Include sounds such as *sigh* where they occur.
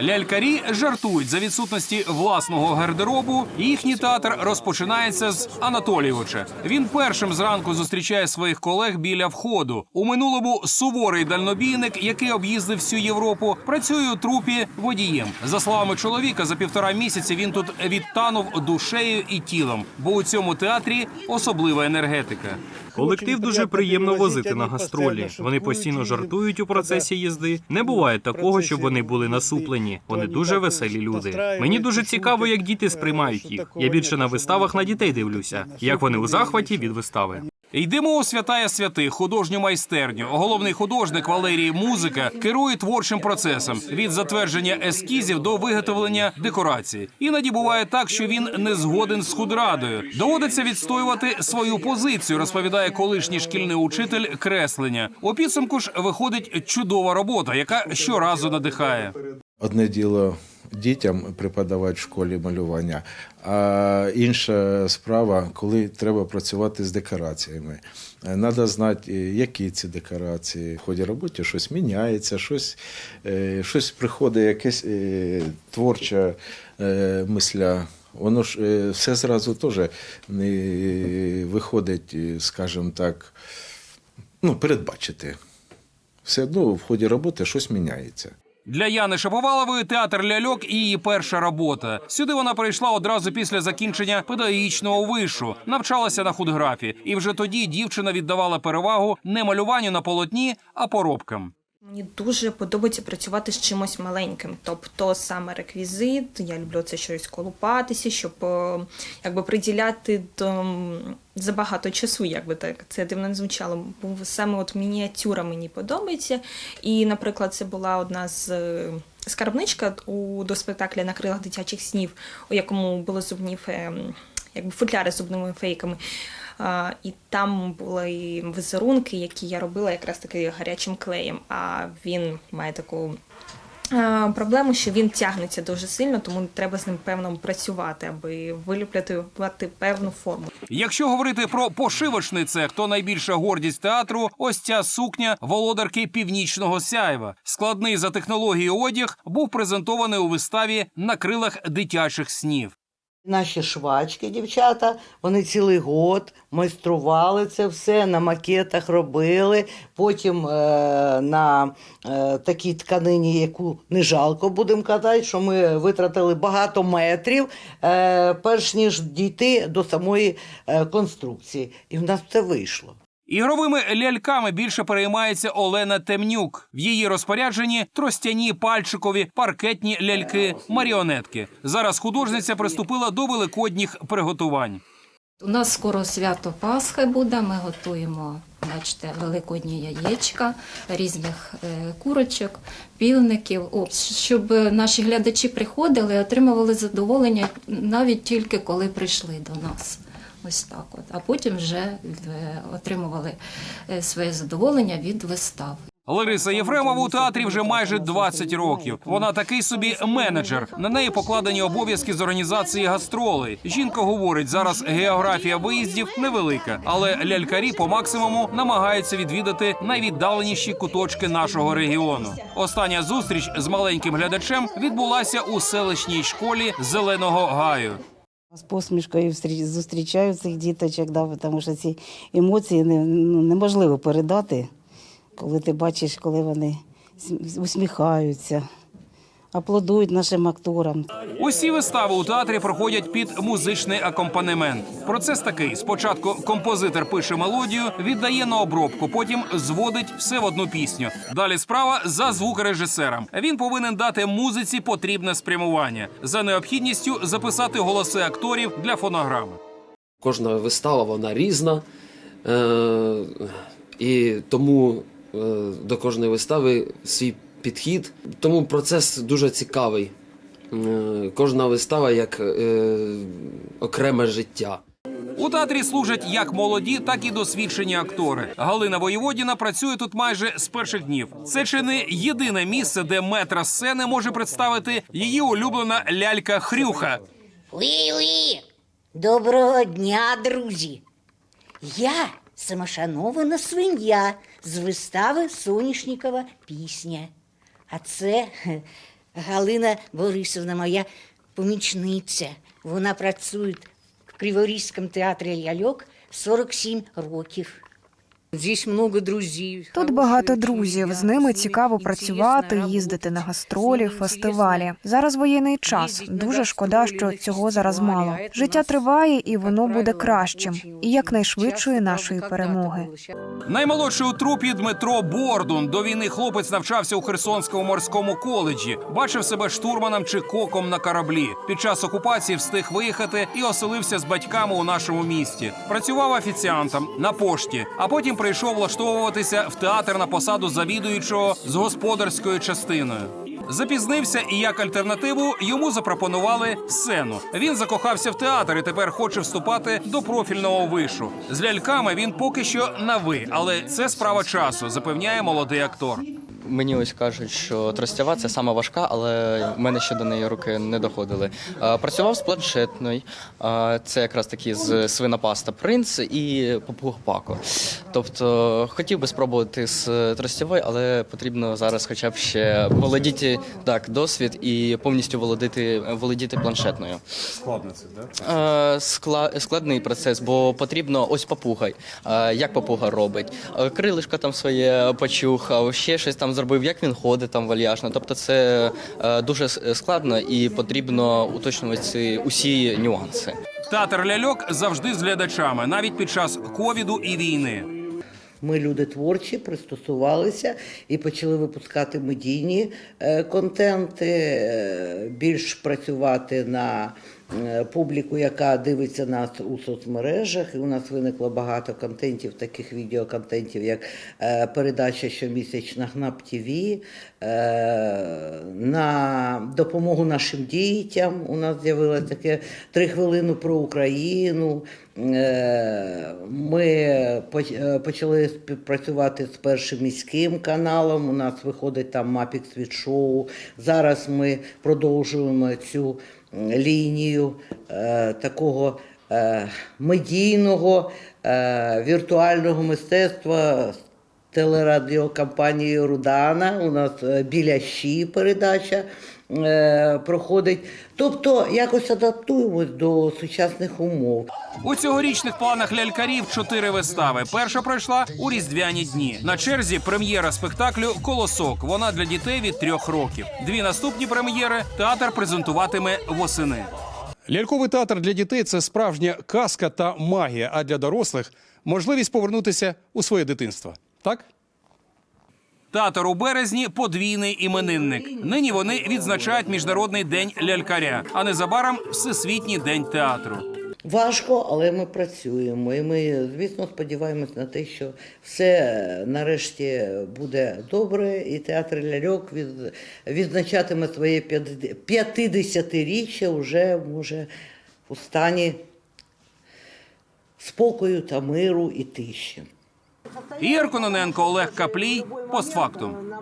Лялькарі жартують за відсутності власного гардеробу. Їхній театр розпочинається з Анатолійовича. Він першим зранку зустрічає своїх колег біля входу. У минулому суворий дальнобійник, який об'їздив всю Європу, працює у трупі водієм. За словами чоловіка, за півтора місяці він тут відтанув душею і тілом, бо у цьому театрі особлива енергетика. Колектив дуже приємно возити на гастролі. Вони постійно жартують у процесі їзди. Не буває такого, щоб вони були насуплені. Вони дуже веселі люди. Мені дуже цікаво, як діти сприймають їх. Я більше на виставах на дітей дивлюся, як вони у захваті від вистави. Йдемо у святая святих художню майстерню. Головний художник Валерій Музика керує творчим процесом від затвердження ескізів до виготовлення декорацій. Іноді буває так, що він не згоден з худрадою. Доводиться відстоювати свою позицію, розповідає колишній шкільний учитель креслення. У підсумку ж виходить чудова робота, яка щоразу надихає. Одне діло дітям преподавати в школі малювання, а інша справа, коли треба працювати з декораціями. Треба знати, які ці декорації. В ході роботи щось міняється, щось, е, щось приходить, якась е, творча е, мисля. Воно ж все зразу теж не виходить, скажімо так, ну, передбачити. Все одно в ході роботи щось міняється. Для Яни Шаповалової театр ляльок і її перша робота. Сюди вона прийшла одразу після закінчення педагогічного вишу, навчалася на худграфі, і вже тоді дівчина віддавала перевагу не малюванню на полотні, а поробкам. Мені дуже подобається працювати з чимось маленьким, тобто саме реквізит. Я люблю це щось колупатися, щоб е, якби приділяти до забагато часу, як би так це дивно не звучало. Бо саме от мініатюра мені подобається. І, наприклад, це була одна з. е, Скарбничка у до спектакля на крилах дитячих снів, у якому були зубні якби футляри з зубними фейками. І там були візерунки, які я робила якраз таки гарячим клеєм. А він має таку проблему, що він тягнеться дуже сильно, тому треба з ним певно працювати, аби виліпляти певну форму. Якщо говорити про пошивочний цех, то найбільша гордість театру ось ця сукня володарки північного сяйва. Складний за технологією одяг був презентований у виставі на крилах дитячих снів. Наші швачки, дівчата, вони цілий год майстрували це все, на макетах робили. Потім е, на е, такій тканині, яку не жалко будемо казати, що ми витратили багато метрів, е, перш ніж дійти до самої е, конструкції. І в нас це вийшло. Ігровими ляльками більше переймається Олена Темнюк. В її розпорядженні тростяні, пальчикові, паркетні ляльки, маріонетки. Зараз художниця приступила до великодніх приготувань. У нас скоро свято Пасхи буде. Ми готуємо, бачите, великодні яєчка, різних е, курочок, півників, щоб наші глядачі приходили отримували задоволення навіть тільки коли прийшли до нас. Ось так от. А потім вже е, отримували е, своє задоволення від вистав. Лариса Єфремова у театрі вже майже 20 років. Вона такий собі менеджер. На неї покладені обов'язки з організації гастролей. Жінка говорить, зараз географія виїздів невелика, але лялькарі по максимуму намагаються відвідати найвіддаленіші куточки нашого регіону. Остання зустріч з маленьким глядачем відбулася у селищній школі Зеленого Гаю. З посмішкою зустрічаю цих діточок, да, тому що ці емоції не, ну, неможливо передати, коли ти бачиш, коли вони усміхаються, аплодують нашим акторам. Усі вистави у театрі проходять під музичний акомпанемент. Процес такий: спочатку композитор пише мелодію, віддає на обробку, потім зводить все в одну пісню. Далі справа за звукорежисером. Він повинен дати музиці потрібне спрямування за необхідністю записати голоси акторів для фонограми. Кожна вистава вона різна, е, і тому е, до кожної вистави свій підхід. Тому процес дуже цікавий. Е, кожна вистава як е, окреме життя. У театрі служать як молоді, так і досвідчені актори. Галина Воєводіна працює тут майже з перших днів. Це чи не єдине місце, де метра сцени може представити її улюблена лялька Хрюха. Уї-уї! Доброго дня, друзі! Я самошанована свиня з вистави Соняшникова пісня. А це *laughs* Галина Борисовна, моя помічниця. Вона працює в Криворізькому театрі ляльок 47 років. Здесь много друзів. Тут багато друзів. З ними цікаво працювати, їздити на гастролі, фестивалі. Зараз воєнний час. Дуже шкода, що цього зараз мало. Життя триває, і воно буде кращим, і якнайшвидшої нашої перемоги. Наймолодший у трупі Дмитро Бордун. До війни хлопець навчався у Херсонському морському коледжі. Бачив себе штурманом чи коком на кораблі. Під час окупації встиг виїхати і оселився з батьками у нашому місті. Працював офіціантом на пошті, а потім прийшов влаштовуватися в театр на посаду завідуючого з господарською частиною. Запізнився, і як альтернативу йому запропонували сцену. Він закохався в театр і тепер хоче вступати до профільного вишу. З ляльками він поки що на ви, але це справа часу, запевняє молодий актор. Мені ось кажуть, що тростява це сама важка, але в мене ще до неї руки не доходили. Працював з планшетною, це якраз таки з свинопаста принц і попуг Пако. Тобто хотів би спробувати з тростявою, але потрібно зараз хоча б ще володіти так, досвід і повністю володіти, володіти планшетною. Складно це, так? Скла- складний процес, бо потрібно ось папугай. Е, Як папуга робить? Крилишко там своє почухав, ще щось там зробив, як він ходить там вальяжно. Тобто це е, дуже складно і потрібно уточнювати ці усі нюанси. Театр ляльок завжди з глядачами, навіть під час ковіду і війни. Ми люди творчі, пристосувалися і почали випускати медійні е, контенти, е, більш працювати на публіку, яка дивиться нас у соцмережах. І у нас виникло багато контентів, таких відеоконтентів, як е, передача щомісячна ГНАП ТВ, на допомогу нашим дітям. У нас з'явилось таке три хвилини про Україну. Е, Ми е, почали співпрацювати з першим міським каналом. У нас виходить там Мапікс від шоу. Зараз ми продовжуємо цю лінію е, такого е, медійного е, віртуального мистецтва з телерадіокомпанією Рудана. У нас біля щі передача проходить. Тобто якось адаптуємось до сучасних умов. У цьогорічних планах лялькарів чотири вистави. Перша пройшла у різдвяні дні. На черзі прем'єра спектаклю Колосок. Вона для дітей від трьох років. Дві наступні прем'єри театр презентуватиме восени. Ляльковий театр для дітей це справжня казка та магія, а для дорослих можливість повернутися у своє дитинство. Так? Театр у березні подвійний іменинник. Нині вони відзначають міжнародний день лялькаря, а незабаром всесвітній день театру. Важко, але ми працюємо. І ми, звісно, сподіваємось на те, що все е, нарешті буде добре, і театр ляльок від, відзначатиме своє 50-річчя вже може у стані спокою та миру і тиші. Ігор Кононенко, Олег Каплій. Постфактум.